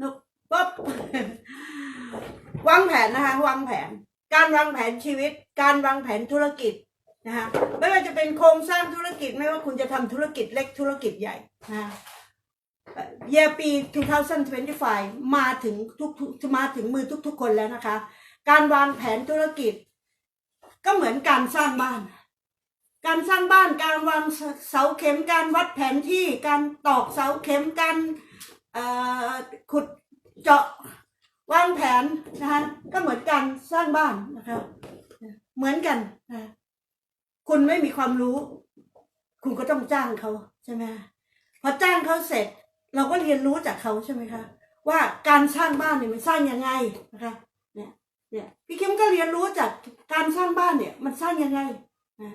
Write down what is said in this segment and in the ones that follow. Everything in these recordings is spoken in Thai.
นุกปุ๊บวางแผนนะคะ วางแผน การวางแผนชีวิต การวางแผนธุรกิจนะคะไม่ว่าจะเป็นโครงสร้างธุรกิจไม่ว่าคุณจะทำธุรกิจเล็กธุรกิจใหญ่นะเยียปี 2025 มาถึงทุกๆมาถึงมือทุก ๆ คนแล้วนะคะ การวางแผนธุรกิจ ก็เหมือนการสร้างบ้าน การสร้างบ้านการวางเสาเข็มการวัดแผนที่การตอกเสาเข็มการ ขุดเจาะวางแผนนะคะก็เหมือนการสร้างบ้านนะคะเหมือนกันนะคุณไม่มีความรู้ คุณก็ต้องจ้างเขาใช่ไหมพอจ้างเขาเสร็จ เราก็เรียนรู้จากเขาใช่ไหมคะ ว่าการสร้างบ้านเนี่ยมันสร้างยังไงนะคะเนี่ยเนี่ยพี่คิมก็เรียนรู้จากการสร้างบ้านเนี่ย มันสร้างยังไงนะ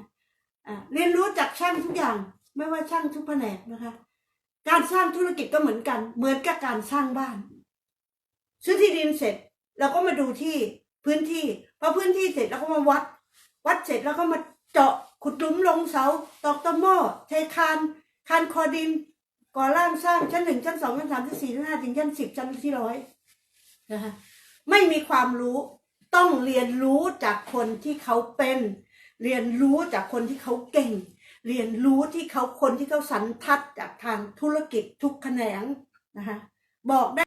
อ่าเรียนรู้จากช่างทุกอย่าง ไม่ว่าช่างทุกแผนกนะคะ การสร้างธุรกิจก็เหมือนกัน เหมือนกับการสร้างบ้าน ซื้อที่ดินเสร็จเราก็มาดูที่พื้นที่พอพื้นที่เสร็จเราก็มาวัด วัดเสร็จแล้วก็มาเจาะขุดหลุมลงเสาตอกตะหม้อเทคานคานคอดิน ก่อร่างสร้างชั้นหนึ่งชั้นสองชั้นสามชั้นสี่ชั้นห้าถึงชั้นสิบชั้นที่ร้อยนะคะไม่มีความรู้ต้องเรียนรู้จากคนที่เขาเป็น เรียนรู้จากคนที่เขาเก่ง เรียนรู้ที่เขาคนที่เขาสันทัดจากทางธุรกิจทุกแขนงนะคะบอกได้